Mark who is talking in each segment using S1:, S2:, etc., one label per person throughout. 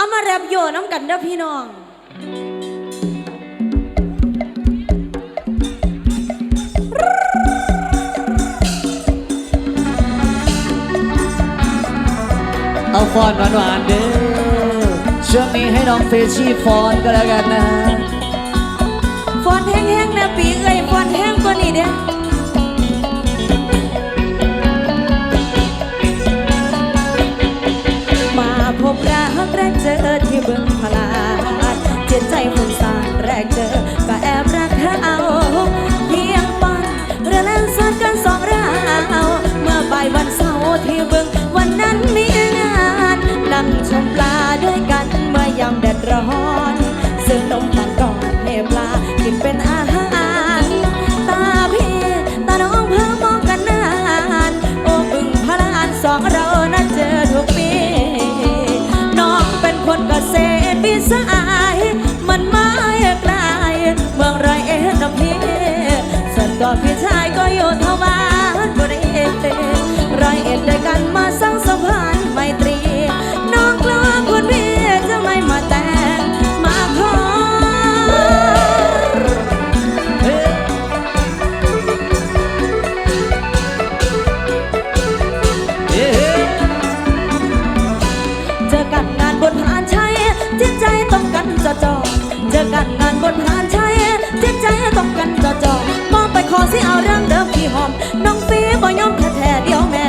S1: เอามาแรปโยน้ำกันเด้อพี่น้อง
S2: เอาฟอนหวานๆเด้อช่วงนี้ให้น้องเฟชชี่ฟอนก็แล้วกันนะ
S1: ฟอนแห้งๆนะปีเอ้ยฟอนแห้งกว่านี้เด้อ เจ็บใจฝุ่นสานแรกเจอ ก็แอบรักเอา เพียงปันเรือแล่นสัดกันสองเราเมื่อบ่ายวันเสาร์ที่บึง วันนั้นมีงานนั่งชมปลาด้วยกันเมื่อยามแดดร้อน ซื้อนมปังก่อนให้ปลากินเป็นอาหาร สิเอาเรื่อง
S2: เดิ
S1: มที่หอม น้องฟีบ่ยอมแท้แท้ๆเดียวแม่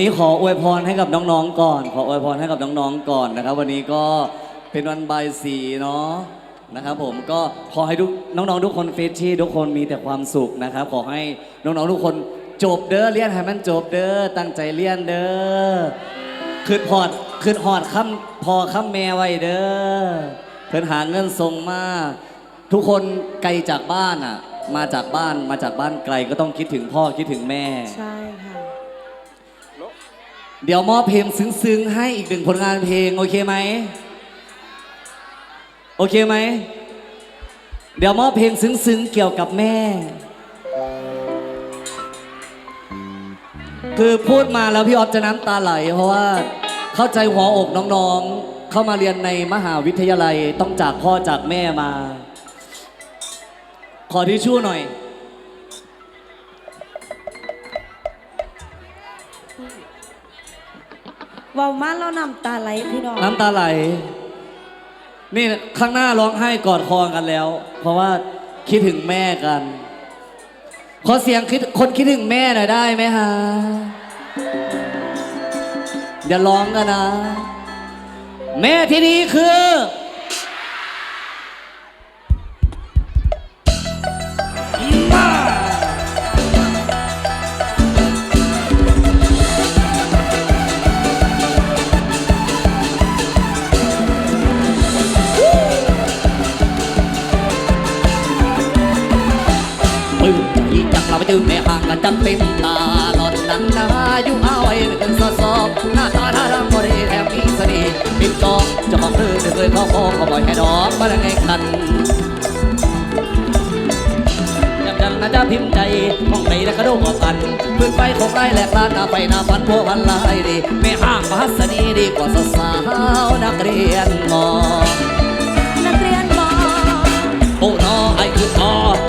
S1: นนี้ขออวยพรให้กับน้องๆก่อน ขออวย
S2: พรให้กับน้องๆก่อนนะครับ วันนี้ก็เป็นวันบายสีเนาะนะครับผมก็ขอให้ทุกน้องๆ ทุกคนเฟชชี่ทุกคนมีแต่ความสุขนะครับ ขอให้น้องๆทุกคนจบเด้อเรียนให้มันจบเด้อตั้งใจเรียนเด้อคืนพอดคืนหอดค่ำพอค่ำแม่ไว้เด้อเพิ่นหาเงินส่งมาทุกคนไกลจากบ้านอะมาจากบ้านมาจากบ้านไกลก็ต้องคิดถึงพ่อคิดถึงแม่
S1: ใช่ค่ะ
S2: เดี๋ยวมอบเพลงซึ้งๆ ให้อีกหนึ่งผลงานเพลง โอเคไหม โอเคไหม เดี๋ยวมอบเพลงซึ้งๆ เกี่ยวกับแม่ คือพูดมาแล้วพี่ออฟจะน้ำตาไหล เพราะว่าเข้าใจหัวอกน้องๆ เข้ามาเรียนในมหาวิทยาลัยต้องจากพ่อจากแม่มา ขอทิชชู่หน่อย
S1: เว้ามาแล้วน้ำตาไหลพี่น้อง
S2: น้ำตาไหล นี่ข้างหน้าร้องไห้กอดคอกันแล้ว เพราะว่าคิดถึงแม่กัน ขอเสียงคิดคนคิดถึงแม่หน่อยได้ไหมฮะอย่าร้องกันนะ แม่ที่นี่คือ จังเต็มตาหลอนนั้นนาอยู่เอาไว้เป็นสอสอบหน้าตาท่าทางบ่ได้แถมมีเสน่ห์เป็นกองเจ้าของเธอไม่เคยเข้าคอก็บ่อยให้ดอกมาได้ไงกันยังดังนะจะพิมพ์ใจมองไปแล้วก็โดกกันพื้นไฟของไรแหลกลานหน้าไฟหน้าฟันพวกวันลายดีไม่ห้างมหัศนีดีกว่าสาวๆนักเรียนมอ
S1: นักเรียนมอ
S2: โอ้นอไอ้คืออ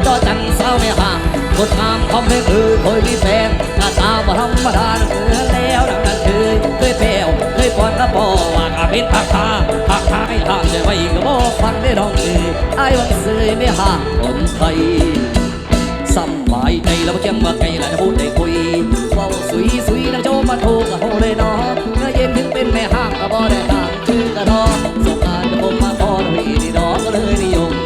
S2: จอจันสาวไม่ห่าง คนงามเขาไม่คือเคยมีแฟนหน้าตาบ่ธรรมดาเคือแล้วดังนั้นเคยเคยแพ้วเคยปอนกระบอว่ากาเป็นผักตาผักตาไม่ห่างจะไว้ก็บอกฟังได้ดองเออไอ้วังเสยไม่ห่างคนไทยสำบายใจแล้วเจียงเมื่อไกลแล้วพูดได้คุยเว้าสุยสุยนังโจมาโทรกับโหเลยเนาะเมื่อเย็นถึงเป็นแม่ห้างก็บ่ได้ห่างชื่อกระดองสงการจะผมมาพอดีดีดอกก็เลยนิยม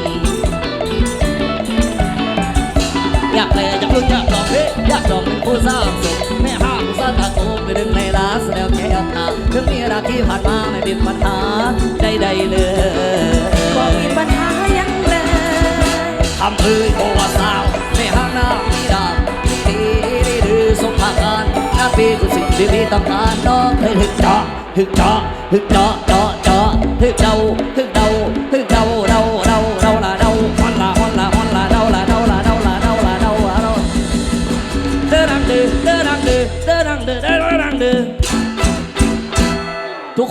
S2: ผ่านมาไม่เป็นปัญหาใดๆเลย
S1: บ่มีปัญหายังเลย
S2: ทำเอ่ยโอวาสาวในห้างหน้ามีดาบมีดีดีดื้อสมภาการงาปีกุศิที่พี่ต้องการน้องเคยถึกเจาะถึกเจาะถึกเจาะเจาะเจาะถึกเดาถึกเดาถึกเดา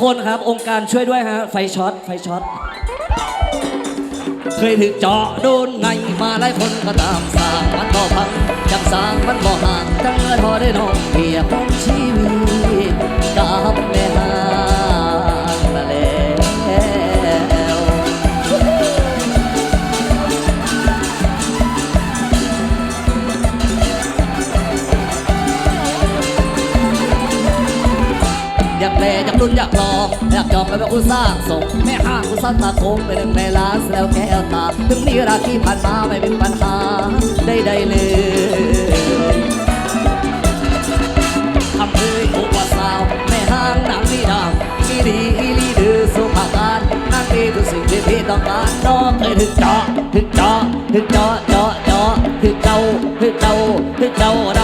S2: คนครับ องค์การช่วยด้วยฮะ ไฟช็อต ไฟช็อต เคยถึกเจาะโดนไงมาหลายคนก็ตามสร้างมันบ่พังจังสร้างมันบ่ห่างจังเงินพอได้น้องเพียของชีวิตกับแม่หาากแลอยากลุ้นอยากลองอยากจองไปเป็นผู้สร้างส่งแม่ห้างผู้สร้างตาโคงไปหนึ่งในล้านแล้วแก้วตาถึงนี้ราที่ผ่านมาไม่เป็นปัญหาใดๆเลยทำเอ้ยโอวาสาวแม่ห้างนางดีดามมีดีอีลีดือสุภาการนั่นคือทุกสิ่งที่พี่ต้องการน้องเคยถึงจาะถึงจาะถึงจาะเจาะเจาะถึงเดาถึงเดาถึงเดาเดาเดา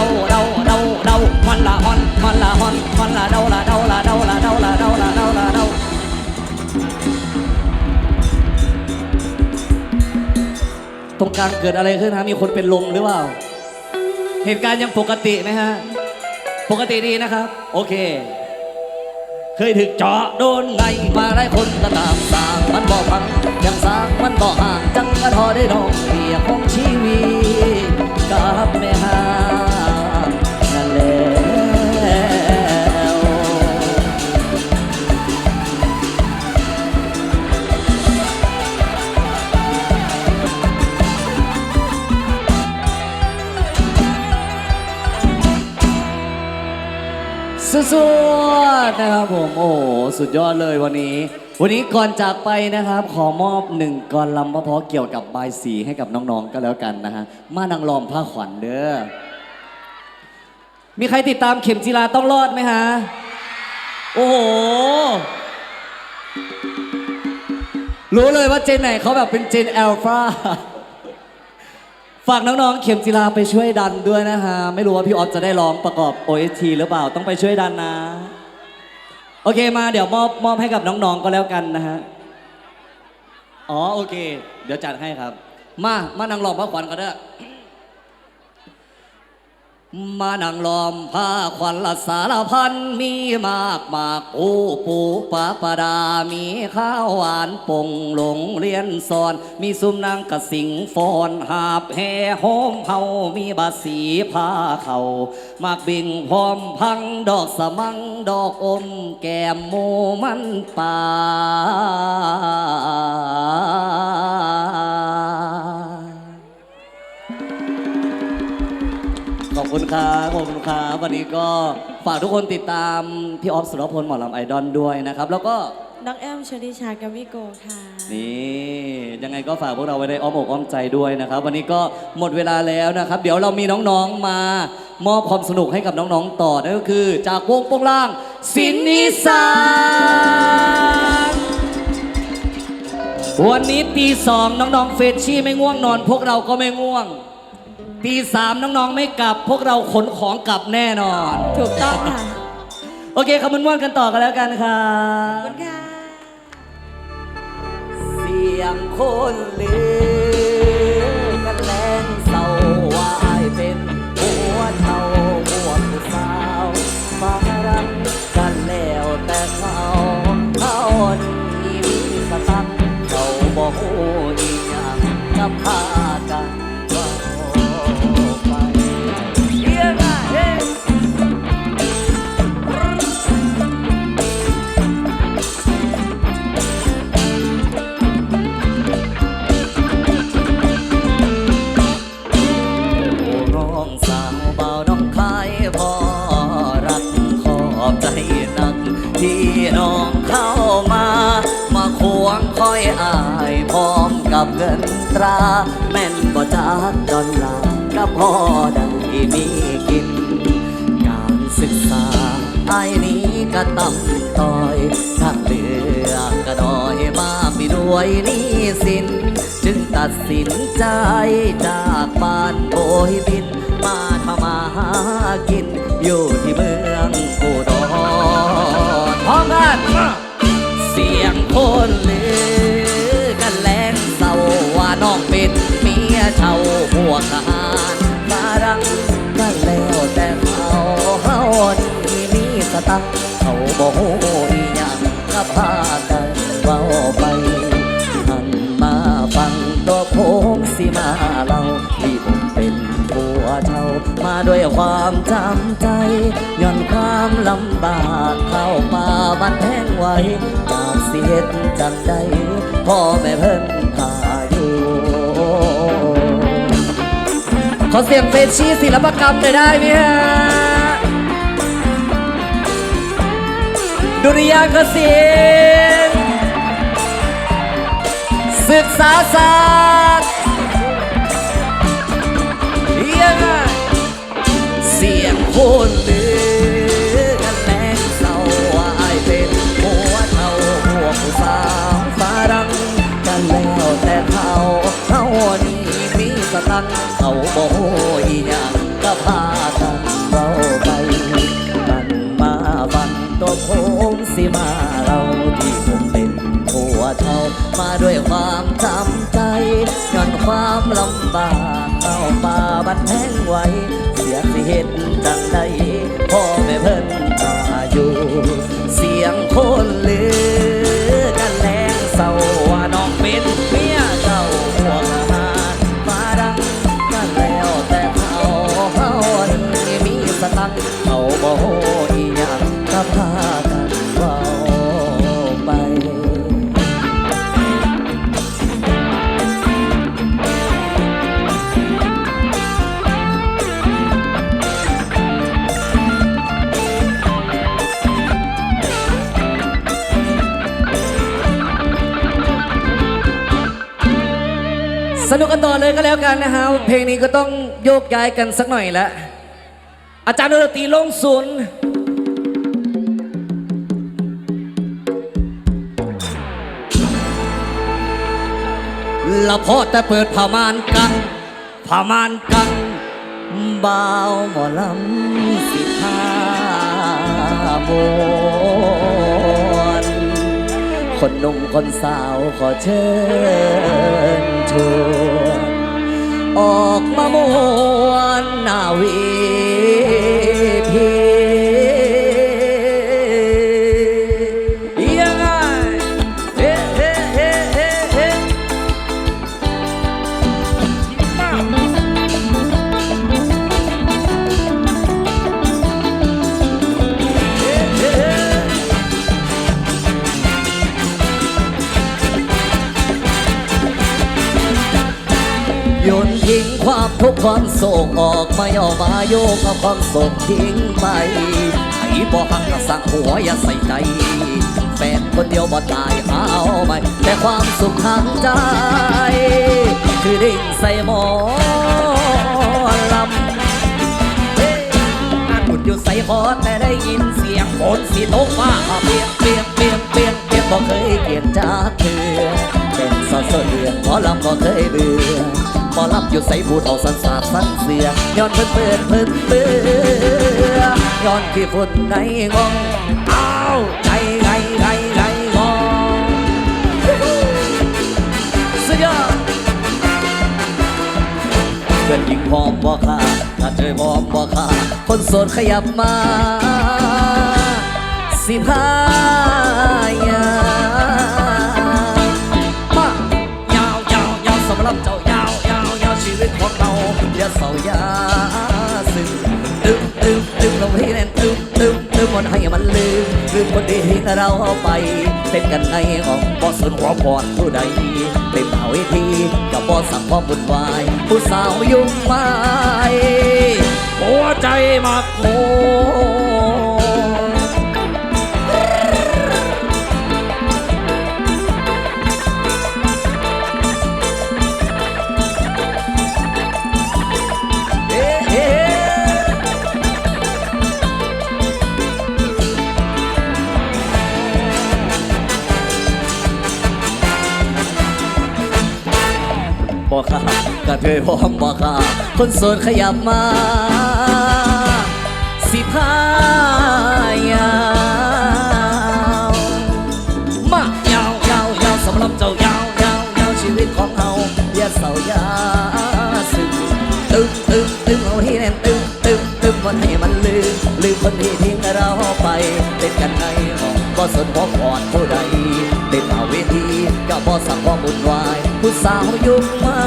S2: การเกิดอะไรขึ้นฮะมีคนเป็นลมหรือเปล่า เหตุการณ์ยังปกติไหมฮะ ปกติดีนะครับ โอเค เคยถึกเจาะโดนไงมาได้คนก็ตามสางมันบ่ฟังยังสางมันบ่ห่างจังกระทอได้ดองเปียของชีวิตกับแม่ฮา สุดๆนะครับผมโอ้โหสุดยอดเลยวันนี้ วันนี้ก่อนจากไปนะครับ ขอมอบหนึ่งกรลำเพราะเกี่ยวกับบายสีให้กับน้องๆก็แล้วกันนะฮะมานางลอมผ้าขวัญเด้อมีใครติดตามเข็มจีราต้องรอดไหมฮะโอ้โหรู้เลยว่าเจนไหนเขาแบบเป็นเจนแอลฟา ฝากน้องๆ เข็มจิลาไปช่วยดันด้วยนะฮะ ไม่รู้ว่าพี่ออฟจะได้ร้องประกอบ OST หรือเปล่า ต้องไปช่วยดันนะ โอเคมาเดี๋ยวมอบมอบให้กับน้องๆ ก็แล้วกันนะฮะ อ๋อโอเค เดี๋ยวจัดให้ครับ มา มานั่งรองพระขวัญก็ได้ มานั่งล้อมผ้าขวัญละสารพันมีมากมากโอ้ปูปาปาดา มีข้าวหวานปงหลงเรียนสอน มีซุมนางกระสิงฟอนหาบแห่โฮมเฮามีบาสีผ้าเขามากบิงพร้อมพังดอกสมังดอกอมแก้มโมมันป่า ขอบคุณครับขอบคุณครับวันนี้ก็ฝากทุกคนติดตามพี่ออฟสุรพลหมอลำไอดอลด้วยนะครับ แล้วก็
S1: น้องแอมชลิชากามิโกค่ะ
S2: นี่ยังไงก็ฝากพวกเราไว้ในอ้อมอกอ้อมใจด้วยนะครับ วันนี้ก็หมดเวลาแล้วนะครับ เดี๋ยวเรามีน้องๆมามอบความสนุกให้กับน้องๆต่อนั่นก็คือ จากวงโปงล่างสินนิสานวันนี้ตีสองน้องๆเฟชชี่ไม่ง่วงนอน พวกเราก็ไม่ง่วง ตีสามน้องๆไม่กลับ พวกเราขนของกลับแน่นอน
S1: ถูกต้องค่ะ
S2: โอเคคำมันม่วนๆกันต่อกันแล้วกันครั
S1: ขอบบคุณค่ะ
S2: เสียงคนลื สินใจจากบ้านโบยบิน มาทำมาหากิน อยู่ที่เมืองอุดรพร้อมกันเสียงคนลือกันแรงเศร้าว่าน้องเป็นเมียเช่าพวกทหารมารังกันแล้วแต่เขาเฮานี่มีสตัง ด้วยความจำใจย้อนความลำบากเข้ามาบันแห้งไว้จากเสียดจังใดพ่อแม่เพิ่นพาอยู่ ขอเสียงเฟชชี่ศิลปกรรมหน่อยได้ไหมฮะดุริยางคศิลป์ศึกษาศาส สตังค์เขาบ่อีหยังก็พากันเราไป มันมาฟังตัวผมสิมาเราที่ผมเป็นผัวเท่ามาด้วยความจำใจย้อนความลำบากเข้าป่าบันแห้งไวเสียสิเห็นจังใดพ่อแม่เพิ่นตาอยู่ เสียงคนลือกันแรงเศร้าว่าน้องเป็น มีสตังค์เขาบ่อีหยังก็พากันเว้าไป สนุกกันต่อเลยก็แล้วกันนะฮะเพลงนี้ก็ต้องโยกย้ายกันสักหน่อยละ อาจารย์ดนตรีลงศูนย์ละพอแต่เปิดผ้ามานกังผ้ามานกังบ่าวหมอลำสิทามวนคนหนุ่มคนสาวขอเชิญชวนออกมามวนนาวี โศกออกมาย่อมาโยกเอาความโศกทิ้งไปไอ้บ่หักกระสังหัวอย่าใส่ใจแฟนคนเดียวบ่ตายหาเอาไหมแต่ความสุขทางใจ คือดิ่งใส่หมอลำเฮ้งานบุญอยู่ใส่คอแต่ได้ยินเสียงฝนสีตกมาเปียกเปียกเปียกเปียกเปียกบ่เคยเกลียดจากเธอเป็นสอดเสือหมอลำบ่เคยเบื่อ หมอลำอยู่ใส่บูดเอาสันสาดสันเสือย้อนเพิ่นเปิดเพิ่นเปื้อย้อนขี้ฝุ่นในงองอ้าวไงไงไงไงงองสุดยอดเพื่อนยิงพร้อมบ่ค่าถ้าเจอพร้อมบ่ค่าคนโสดขยับมาสิพาาวชีวิตของเราอย่าเศร้าอย่าซึ้งตึมตึมตึมลงให้แน่นตึมตึมตึมมันให้มันลืมลืมคนดีที่เราเอาไปเป็นกันในห้องบ่สนหัวปอดผู้ใดเต็มเอาเวทีกับบ่สั่งความบุญวาย ผู้สาวยุ่งไม้หัวใจมักโม บ่ค่ะกระเทยพร้อมบ่ค่ะคนโสดขยับมา สิพายาวมายาวยาวยาวสำหรับเจ้ายาวยาวยาวชีวิตของเฮาอย่าเศร้าอย่าซึ้งตึมตึมตึมเอาให้แน่นตึมตึมตึมวันให้มันลืมลืมคนที่ทิ้งเราไปเป็นกันให้องก็สนพอกอดผู้ใดเต็มเอาเวทีก็บ่สั่งความบุญวาย ผู้สาวยุคใหม่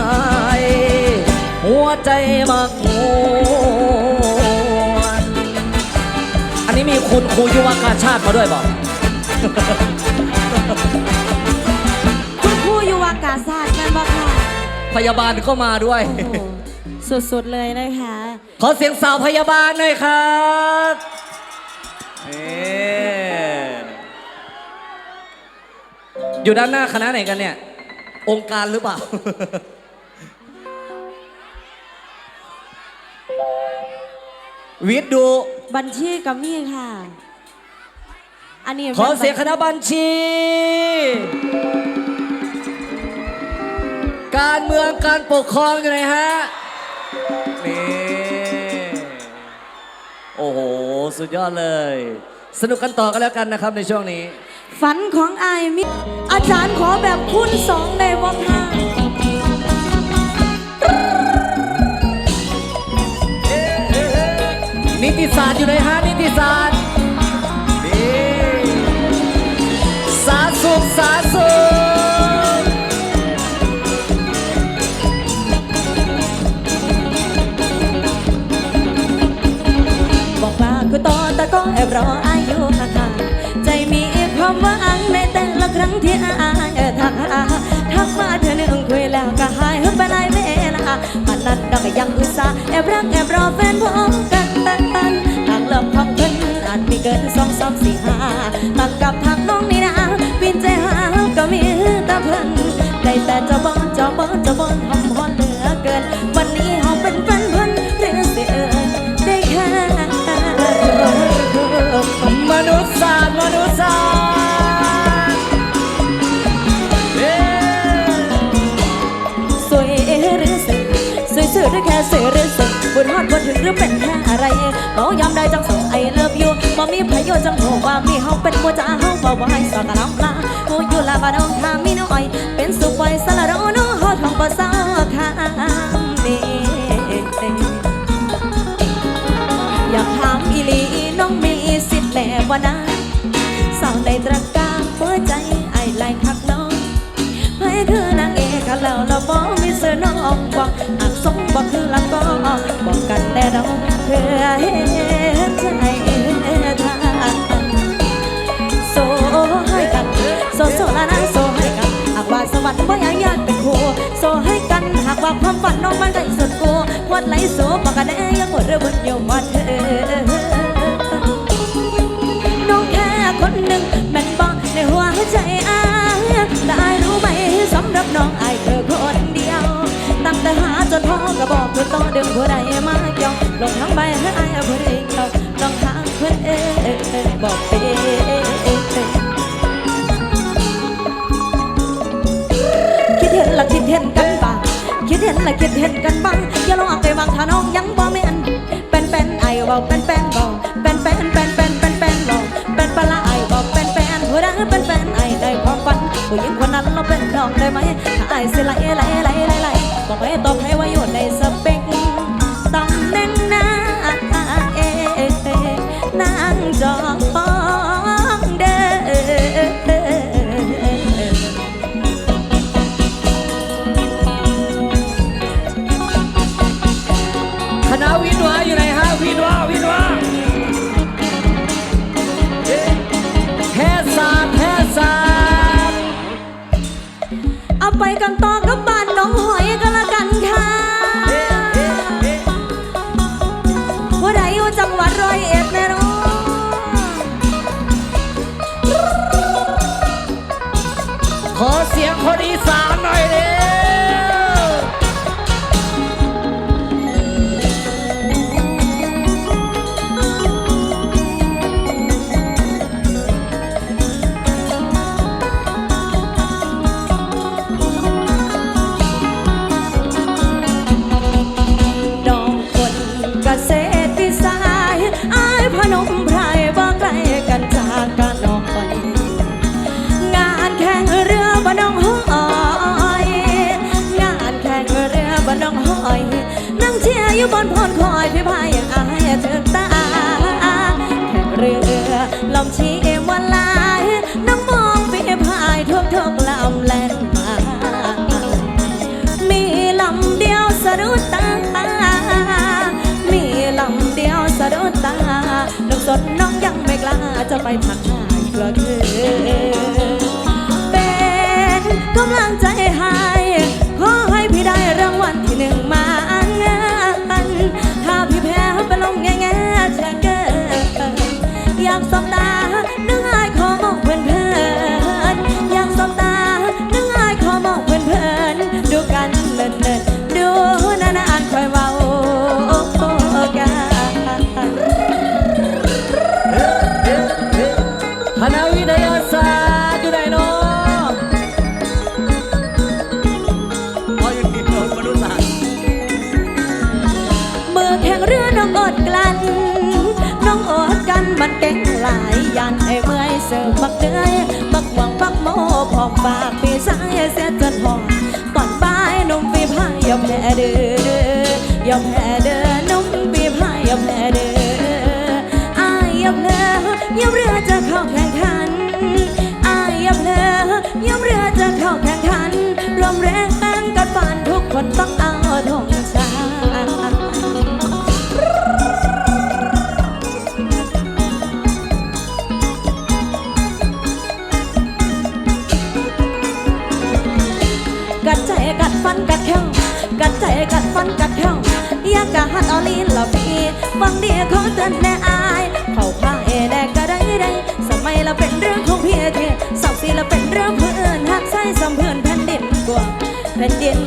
S2: หัวใจมักมวนอันนี้มีคุณครูยุวกาชาติมาด้วยบอก
S1: คุณครูอยู่วากาศาสตร์กันบ่ค่ะ
S2: พยาบาลก็มาด้วย
S1: โอ้โหสุดๆเลยนะคะ
S2: ขอเสียงสาวพยาบาลหน่อยครับนี่อยู่ด้านหน้าคณะไหนกันเนี่ย องค์การหรือเปล่า วิทย์ดู
S1: บัญชีกับมี่ค่ะ อันนี้
S2: ขอเสียงคณะบัญชี การเมืองการปกครองอยู่ไหนฮะ นี่ โอ้โห สุดยอดเลย สนุกกันต่อกันแล้วกันนะครับในช่วงนี้
S1: ฝันของอายมิอาจารย์ขอแบบคุณสองในบ่ค่ะ
S2: นิติศาสตร์อยู่ไหนฮะนิติศาสตร์สาสุขสาสุข
S1: บอกว่าคือต่อแต่ก็แอบรออายุค่ะ ความหวังในแต่ละครั้งที่อายทักทักมาเธอหนึ่งคุยแล้วก็หายไปหลายเวลามันนั้นดอกยังอุตส่าห์แอบรักแอบรอแฟนพร้อมกันแต่กันทางเลิกของเพินอาจมีเกินสองสามสี่ห้าตักกับทางน้องนี่นะปินใจหาก็มีแต่เพิ่นได้แต่จะบอนจะบอนจะบอนทำ หรือเป็นแค่อะไรเบายามใดจังส่งไอเลิฟยูบ่มีประโยชน์จังโหว่ามีเฮาเป็นบัวจ้าเฮาบ่บ่ให้สอกะลำลาโหอยู่ลาบาดองทามีน้อย เป็นสุขไวสละรโนฮอดของบ่สาวคามนี้อยากถามอีหลีน้องมีสิทธิ์แม่บ่นะสาวในตรกาหัวใจไอไหลคักน้องให้คือนางเอกแล้วเราบ่มีเสื้อน้อง บอกกันแน่น้องเพื่อเห็นใจทางโซให้กันโซโซละนะโซให้กันหากว่าสวรรค์บ่อยากยากเป็นครูโซให้กันหากว่าความฝันน้องมันใกล้สุดกูพวดไหลโซปากกันแน่ยังหมดเรื่องบนเดียวมาเธอน้องแค่คนหนึ่งแม่นบอกในหัวใจอายแต่อายรู้ไหมสำหรับน้องอายเธอคน จนพ่อก็บอกคือต่อเดิมผู้ใดมาเกี่ยวลงทั้งใบให้อายผู้ใดเกี่ยวน้องทางเพื่อนเอ้ยบอกเอ้คิดเห็นละคิดเห็นกันบ้างคิดเห็นละคิดเห็นกันบ้างอย่าลองเอาไปวางถ้าน้องยังบ่แม่นเป็นเป็นไอเว้าเป็นเป็นบ่เป็นเป็นเป็นเป็นเป็นเป็นบ่เป็นปลาไอ้บ่เป็นเป็นผู้ใดเป็นเป็นไอ้ได้ความฝันผู้หญิงคนนั้นเราเป็นน้องได้ไหมถ้าไอสิไหลไหลไหลไหลไหลบอกให้ตอบให้
S3: ไป
S1: ทักทายก เมื่อยเสิ
S3: ร์
S1: ฟบักเดือยบักหวังบักโมพอมปาก เดีขอเตือนแน่อายเข้าผ้าเอแดกก็ได้ได้สมัยละเป็นเรื่องของเพี่เทสับสีละเป็นเรื่องเพื่อนหักใส่สมเพื่อนแผ่นดินกว่าแผ่นดิน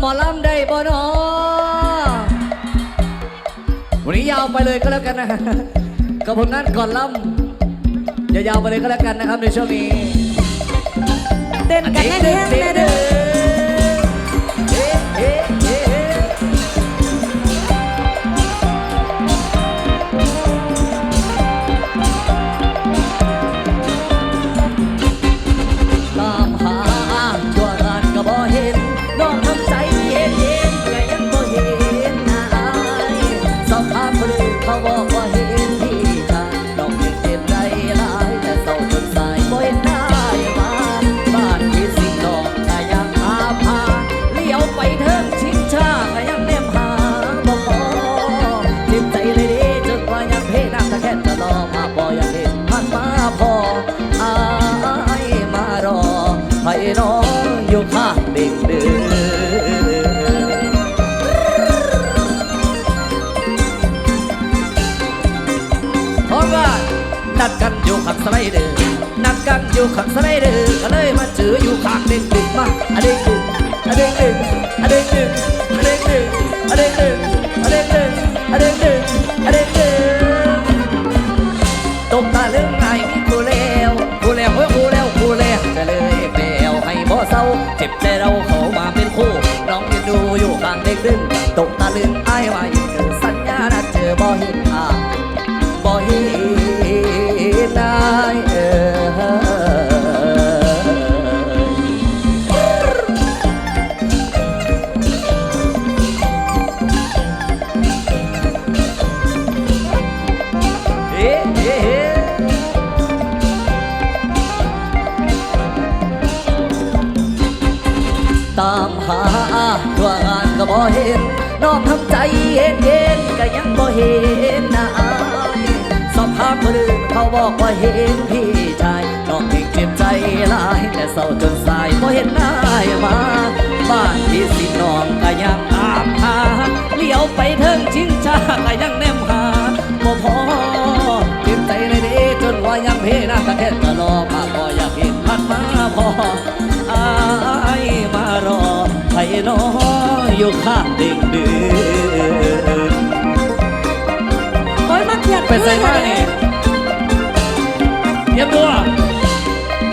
S3: หมอลำได้บ่เนอวันนี้ยาวไปเลยก็แล้วกันนะกับผมนั่นก่อนลำยาวๆไปเลยก็แล้วกันนะครับในช่วงนี้
S1: เต้นกันแน่ๆแน่เนั
S3: ดกันอยู่ขับสไล
S2: เดอร์นัดกันอยู่ขังสไลเดอร์ก็เลยมาเจออยู่ข้างเด็กดึกมาอะเด็กดึกอะเด็กดึกอะเด็กเด็กดึก ตามหาตัวงานก็บ่เห็นน้องทำใจเย็นเย็นๆก็ยังบ่เห็นนายสอบถามคนอื่นเขาบอกว่าเห็นพี่ชายน้องเองเจ็บใจหลายแต่เศร้าจนสายบ่เห็นหน้ามาบ้านพี่สิน้องก็ยังตามหาเลี้ยวไปเทิงชิงชาก็ยังแนมหาบ่พอเจ็บใจเลยเด้จนว่ายังเพหน้ากระแทกตลอดมาบ่อยากเห็นพัดมาพอายมารอไผ่น้ออยู่ข้างเด็กดื้อ
S1: โอ้ยมาเขียด
S2: ไปใส่มาเนี่ยเตรียมตัว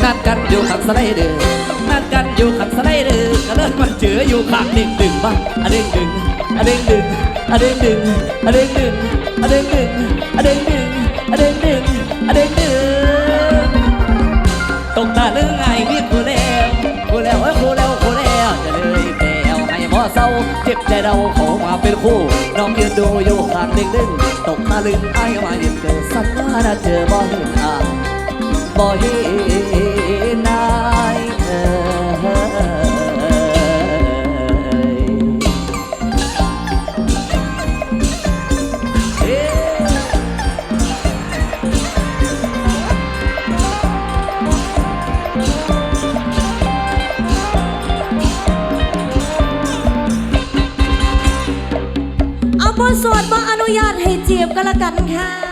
S2: นัดกันอยู่ข้างสไลเดอร์นัดกันอยู่ข้างสไลเดอร์ก็เลิกมันเจออยู่ข้างเด็กดึงบ้างอะเด็กดึงอะเด็กดึงอะเด็กดึงอะเด็กดึงอะเด็กดึงอะเด็กดึงอะเด็กดึงอะเด็กดึง เจ็บใจเราขอมาเป็นคู่ น้องยืนดูอยู่ข้างเด็กดึงตกตาลึงไอ้มาเห็นเกิดสัญญาณเจอบ่เห็นอะบ่เห็น
S1: สวดบ่อนุญาตให้จีบก็แล้วกันค่ะ